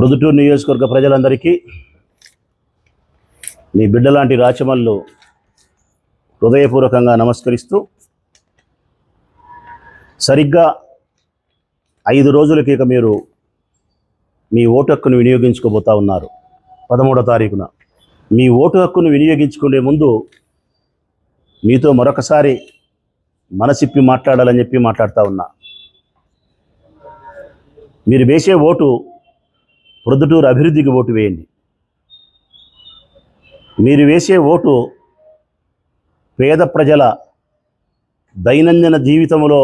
ప్రొద్దుటూరు నియోజకవర్గ ప్రజలందరికీ మీ బిడ్డలాంటి రాచమల్లు హృదయపూర్వకంగా నమస్కరిస్తూ సరిగ్గా ఐదు రోజులకి ఇక మీరు మీ ఓటు హక్కును వినియోగించుకోబోతా ఉన్నారు. పదమూడో తారీఖున. మీ ఓటు హక్కును వినియోగించుకునే ముందు మీతో మరొకసారి మనసిప్పి మాట్లాడాలని చెప్పి మాట్లాడుతూ ఉన్నా. మీరు వేసే ఓటు ప్రొద్దుటూరు అభివృద్ధికి ఓటు వేయండి. మీరు వేసే ఓటు పేద ప్రజల దైనందిన జీవితంలో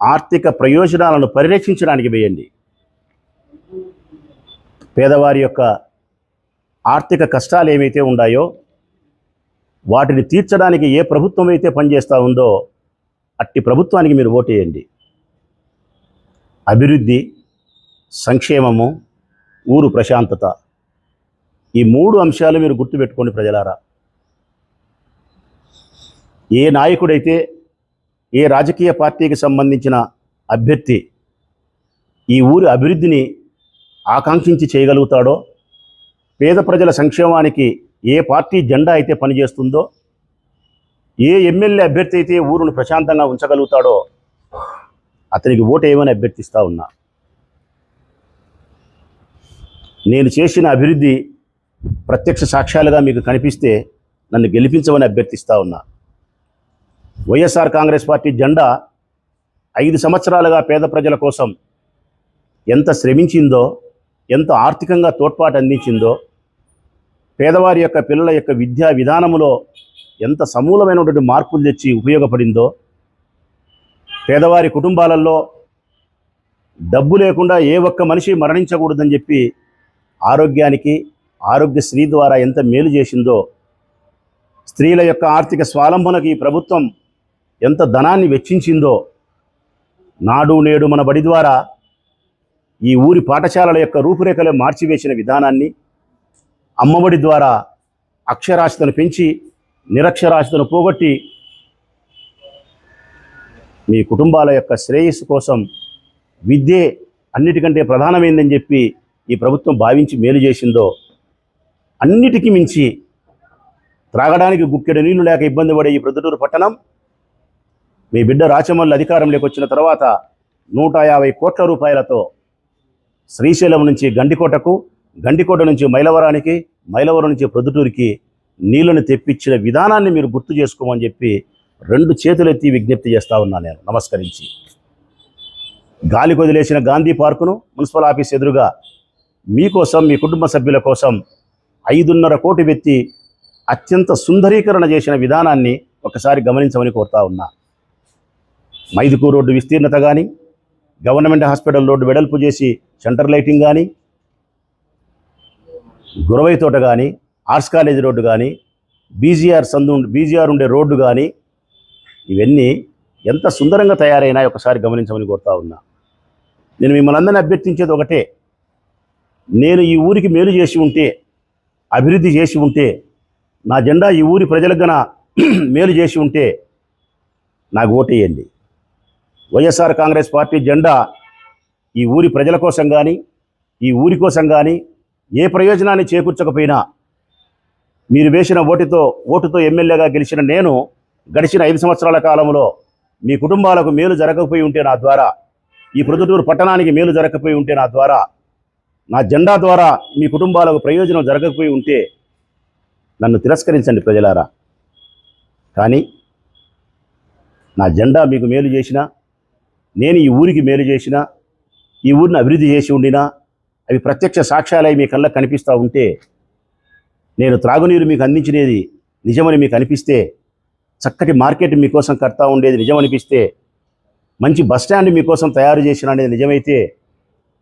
ఆర్థిక ప్రయోజనాలను పరిరక్షించడానికి వేయండి. పేదవారి యొక్క ఆర్థిక కష్టాలు ఏమైతే ఉన్నాయో వాటిని తీర్చడానికి ఏ ప్రభుత్వం అయితే పనిచేస్తూ ఉందో అట్టి ప్రభుత్వానికి మీరు ఓటేయండి అభివృద్ధి సంక్షేమము ఊరు ప్రశాంతత. ఈ మూడు అంశాలు మీరు గుర్తుపెట్టుకోండి ప్రజలారా. ఏ నాయకుడైతే ఏ రాజకీయ పార్టీకి సంబంధించిన అభ్యర్థి ఈ ఊరి అభివృద్ధిని ఆకాంక్షించి చేయగలుగుతాడో పేద ప్రజల సంక్షేమానికి ఏ పార్టీ జెండా అయితే పనిచేస్తుందో ఏ ఎమ్మెల్యే అభ్యర్థి అయితే ఊరును ప్రశాంతంగా ఉంచగలుగుతాడో అతనికి ఓటు ఏమని అభ్యర్థిస్తా ఉన్నా. నేను చేసిన అభివృద్ధి ప్రత్యక్ష సాక్ష్యాలుగా మీకు కనిపిస్తే నన్ను గెలిపించమని అభ్యర్థిస్తా ఉన్నా. వైఎస్ఆర్ కాంగ్రెస్ పార్టీ జెండా ఐదు సంవత్సరాలుగా పేద ప్రజల కోసం ఎంత శ్రమించిందో ఎంత ఆర్థికంగా తోడ్పాటు అందించిందో పేదవారి యొక్క పిల్లల యొక్క విద్యా విధానములో ఎంత సమూలమైనటువంటి మార్పులు తెచ్చి ఉపయోగపడిందో పేదవారి కుటుంబాలలో డబ్బు లేకుండా ఏ ఒక్క మనిషి మరణించకూడదని చెప్పి ఆరోగ్యానికి ఆరోగ్యశ్రీ ద్వారా ఎంత మేలు చేసిందో స్త్రీల యొక్క ఆర్థిక స్వాలంబనకు ఈ ప్రభుత్వం ఎంత ధనాన్ని వెచ్చించిందో నాడు నేడు మన బడి ద్వారా ఈ ఊరి పాఠశాలల యొక్క రూపురేఖలు మార్చివేసిన విధానాన్ని అమ్మఒడి ద్వారా అక్షరాస్యతను పెంచి నిరక్షరాస్యతను పోగొట్టి మీ కుటుంబాల యొక్క శ్రేయస్సు కోసం విద్యే అన్నిటికంటే ప్రధానమైందని చెప్పి ఈ ప్రభుత్వం భావించి మేలు చేసిందో అన్నిటికీ మించి త్రాగడానికి గుక్కెడు నీళ్ళు లేక ఇబ్బంది పడే ఈ ప్రొద్దుటూరు పట్టణం మీ బిడ్డ రాచమల్లి అధికారంలోకి వచ్చిన తర్వాత నూట యాభై కోట్ల రూపాయలతో శ్రీశైలం నుంచి గండికోటకు గండికోట నుంచి మైలవరానికి మైలవరం నుంచి ప్రొద్దుటూరికి నీళ్ళను తెప్పించిన విధానాన్ని మీరు గుర్తు చేసుకోమని చెప్పి రెండు చేతులెత్తి విజ్ఞప్తి చేస్తూ ఉన్నా నేను. నమస్కరించి. గాలి కొదిలేసిన గాంధీ పార్కును మున్సిపల్ ఆఫీస్ ఎదురుగా మీకోసం మీ కుటుంబ సభ్యుల కోసం ఐదున్నర కోటి వ్యక్తి అత్యంత సుందరీకరణ చేసిన విధానాన్ని ఒకసారి గమనించమని కోరుతా ఉన్నా. మైదుకూరు రోడ్డు విస్తీర్ణత కానీ గవర్నమెంట్ హాస్పిటల్ రోడ్డు వెడల్పు చేసి సెంటర్ లైటింగ్ కానీ గురవై తోట కానీ ఆర్ట్స్ కాలేజ్ రోడ్డు కానీ బీజీఆర్ సందు బీజీఆర్ ఉండే రోడ్డు కానీ ఇవన్నీ ఎంత సుందరంగా తయారైనా ఒకసారి గమనించమని కోరుతా ఉన్నా. నేను మిమ్మల్ని అందరినీ అభ్యర్థించేది ఒకటే. నేను ఈ ఊరికి మేలు చేసి ఉంటే అభివృద్ధి చేసి ఉంటే నా జెండా ఈ ఊరి ప్రజలకు గన మేలు చేసి ఉంటే నాకు ఓటేయండి. వైఎస్ఆర్ కాంగ్రెస్ పార్టీ జెండా ఈ ఊరి ప్రజల కోసం కానీ ఈ ఊరి కోసం కానీ ఏ ప్రయోజనాన్ని చేకూర్చకపోయినా మీరు వేసిన ఓటుతో ఓటుతో ఎమ్మెల్యేగా గెలిచిన నేను గడిచిన ఐదు సంవత్సరాల కాలంలో మీ కుటుంబాలకు మేలు జరగకపోయి ఉంటే నా ద్వారా ఈ ప్రొద్దుటూరు పట్టణానికి మేలు జరగకపోయి ఉంటే నా ద్వారా నా జెండా ద్వారా మీ కుటుంబాలకు ప్రయోజనం జరగకపోయి ఉంటే నన్ను తిరస్కరించండి ప్రజలారా. కానీ నా జెండా మీకు మేలు చేసిన నేను ఈ ఊరికి మేలు చేసినా ఈ ఊరిని అభివృద్ధి చేసి ఉండినా అవి ప్రత్యక్ష సాక్ష్యాలై మీ కళ్ళకు కనిపిస్తూ ఉంటే నేను త్రాగునీరు మీకు అందించినది నిజమని మీకు అనిపిస్తే చక్కటి మార్కెట్ మీకోసం కడతా ఉండేది నిజమనిపిస్తే మంచి బస్ స్టాండ్ మీకోసం తయారు చేసిన అనేది నిజమైతే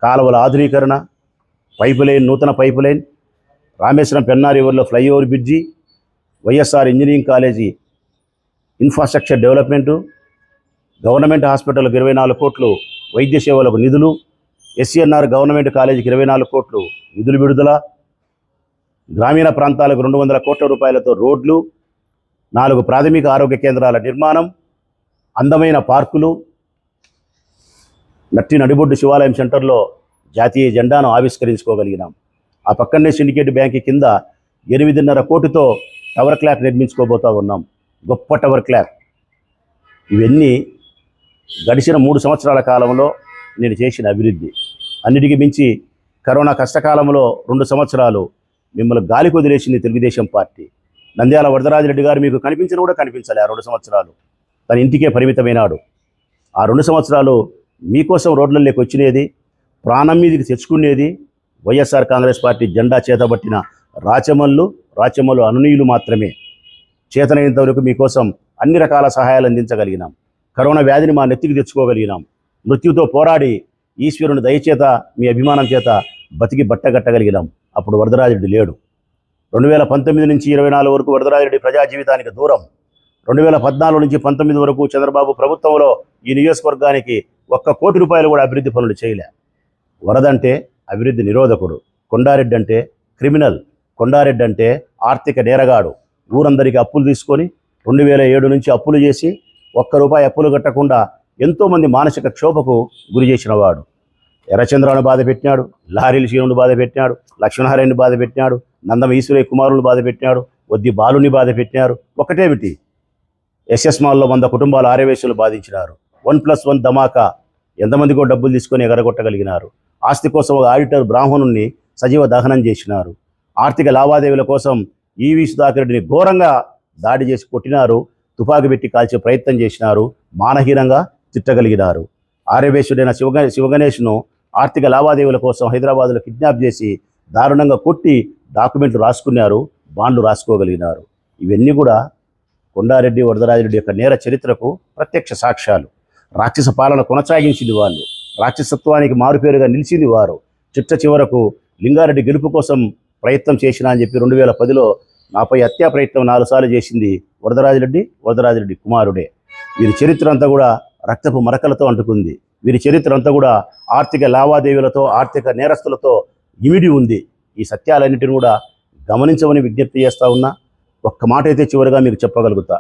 కాలువల ఆధునీకరణ పైపు లైన్ నూతన pipe line Rameswaram Penna రివర్లో flyover bridge YSR engineering college infrastructure development government హాస్పిటల్కి ఇరవై నాలుగు కోట్లు వైద్య సేవలకు నిధులు ఎస్సీఎన్ఆర్ గవర్నమెంట్ కాలేజీకి ఇరవై నాలుగు కోట్లు నిధులు విడుదల గ్రామీణ ప్రాంతాలకు రెండు వందల కోట్ల రూపాయలతో రోడ్లు నాలుగు ప్రాథమిక ఆరోగ్య కేంద్రాల నిర్మాణం అందమైన పార్కులు నట్టి నడిబొడ్డు శివాలయం సెంటర్లో జాతీయ జెండాను ఆవిష్కరించుకోగలిగినాం. ఆ పక్కనే సిండికేట్ బ్యాంక్ కింద ఎనిమిదిన్నర కోటితో టవర్ క్లాక్ నిర్మించుకోబోతా ఉన్నాం. గొప్ప టవర్ క్లాక్ ఇవన్నీ గడిచిన మూడు సంవత్సరాల కాలంలో నేను చేసిన అభివృద్ధి. అన్నిటికీ మించి కరోనా కష్టకాలంలో రెండు సంవత్సరాలు మిమ్మల్ని గాలి కుదిలేసింది తెలుగుదేశం పార్టీ. నంద్యాల వరదరాజరెడ్డి గారు మీకు కనిపించిన కూడా కనిపించాలి ఆ రెండు సంవత్సరాలు. తన ఇంటికే పరిమితమైనాడు. ఆ రెండు సంవత్సరాలు మీకోసం రోడ్లలోకి వచ్చినది ప్రాణం మీదకి తెచ్చుకునేది వైఎస్ఆర్ కాంగ్రెస్ పార్టీ జెండా చేతబట్టిన రాచమల్లు రాచమల్లు అనునీయులు మాత్రమే. చేతనైనంత వరకు మీకోసం అన్ని రకాల సహాయాలు అందించగలిగినాం. కరోనా వ్యాధిని మా నెత్తికి తెచ్చుకోగలిగినాం. మృత్యుతో పోరాడి ఈశ్వరుని దయచేత మీ అభిమానం చేత బతికి బట్టగట్టగలిగినాం అప్పుడు వరదరాజుడి లేడు. రెండు వేల పంతొమ్మిది నుంచి ఇరవై నాలుగు వరకు వరదరాజుడి ప్రజా జీవితానికి దూరం. రెండు వేల పద్నాలుగు నుంచి పంతొమ్మిది వరకు చంద్రబాబు ప్రభుత్వంలో ఈ నియోజకవర్గానికి ఒక్క కోటి రూపాయలు కూడా అభివృద్ధి పనులు చేయలే. వరదంటే అభివృద్ధి నిరోధకుడు కొండారెడ్డి అంటే క్రిమినల్ కొండారెడ్డి అంటే ఆర్థిక నేరగాడు. ఊరందరికీ అప్పులు తీసుకొని రెండు వేల ఏడు నుంచి అప్పులు చేసి ఒక్క రూపాయి అప్పులు కట్టకుండా ఎంతోమంది మానసిక క్షోభకు గురి చేసినవాడు ఎర్రచంద్రాన్ని బాధ పెట్టినాడు లారీల శీనుని బాధ పెట్టినాడు లక్ష్మణారాయణని బాధ పెట్టినాడు నందమ ఈశ్వరయ్య కుమారుని బాధ పెట్టినాడు వద్ది బాలుని బాధ పెట్టినారు. ఒకటేమిటి? ఎస్ఎస్ మాల్లో వంద కుటుంబాలు ఆర్యవేశ్యులు బాధించినారు. వన్ ప్లస్ వన్ ధమాకా. ఎంతమందికో డబ్బులు తీసుకొని ఎగరగొట్టగలిగినారు. ఆస్తి కోసం ఒక ఆడిటర్ బ్రాహ్మణుణ్ణి సజీవ దహనం చేసినారు. ఆర్థిక లావాదేవీల కోసం ఈవి సుధాకర్ రెడ్డిని ఘోరంగా దాడి చేసి కొట్టినారు. తుపాకు పెట్టి కాల్చే ప్రయత్నం చేసినారు. మానహీనంగా తిట్టగలిగినారు. ఆర్యవేశుడైన శివగ శివగణేష్ను ఆర్థిక లావాదేవీల కోసం హైదరాబాద్లో కిడ్నాప్ చేసి దారుణంగా కొట్టి డాక్యుమెంట్లు రాసుకున్నారు. బాండ్లు రాసుకోగలిగినారు. ఇవన్నీ కూడా కొండారెడ్డి వరదరాజరెడ్డి యొక్క నేర చరిత్రకు ప్రత్యక్ష సాక్ష్యాలు. రాక్షస పాలన కొనసాగించింది వాళ్ళు. రాక్షసత్వానికి మారుపేరుగా నిలిచింది వారు. చిట్ట చివరకు లింగారెడ్డి గెలుపు కోసం ప్రయత్నం చేసిన అని చెప్పి రెండు వేల పదిలో నాపై హత్యా ప్రయత్నం నాలుగు సార్లు చేసింది వరదరాజిరెడ్డి వరదరాజిరెడ్డి కుమారుడే. వీరి చరిత్ర అంతా కూడా రక్తపు మరకలతో అంటుకుంది. వీరి చరిత్ర అంతా కూడా ఆర్థిక లావాదేవీలతో ఆర్థిక నేరస్తులతో ఇమిడి ఉంది. ఈ సత్యాలన్నిటిని కూడా గమనించమని విజ్ఞప్తి చేస్తా ఉన్నా. ఒక్క మాట అయితే చివరిగా మీకు చెప్పగలుగుతా.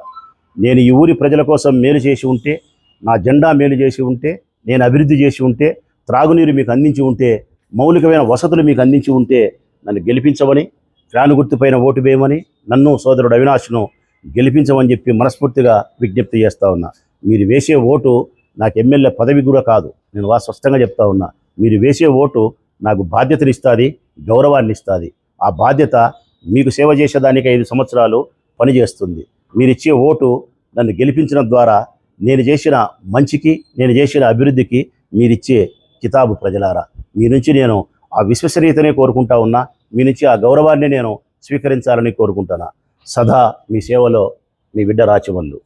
నేను ఈ ఊరి ప్రజల కోసం మేలు చేసి ఉంటే నా జెండా మేలు చేసి ఉంటే నేను అభివృద్ధి చేసి ఉంటే త్రాగునీరు మీకు అందించి ఉంటే మౌలికమైన వసతులు మీకు అందించి ఉంటే నన్ను గెలిపించమని ఫ్యాను గుర్తుపైన ఓటు వేయమని నన్ను సోదరుడు అవినాష్ను గెలిపించమని చెప్పి మనస్ఫూర్తిగా విజ్ఞప్తి చేస్తా ఉన్నా. మీరు వేసే ఓటు నాకు ఎమ్మెల్యే పదవి కూడా కాదు. నేను వా స్పష్టంగా చెప్తా ఉన్నా. మీరు వేసే ఓటు నాకు బాధ్యతని ఇస్తుంది గౌరవాన్ని ఇస్తుంది ఆ బాధ్యత మీకు సేవ చేసేదానికి ఐదు సంవత్సరాలు పనిచేస్తుంది. మీరిచ్చే ఓటు నన్ను గెలిపించడం ద్వారా నేను చేసిన మంచికి నేను చేసిన అభివృద్ధికి మీరిచ్చే కితాబు ప్రజలారా. మీ నుంచి నేను ఆ విశ్వసనీయతనే కోరుకుంటా ఉన్నా మీ నుంచి ఆ గౌరవాన్ని నేను స్వీకరించాలని కోరుకుంటున్నా. సదా మీ సేవలో మీ బిడ్డ రాచవల్లు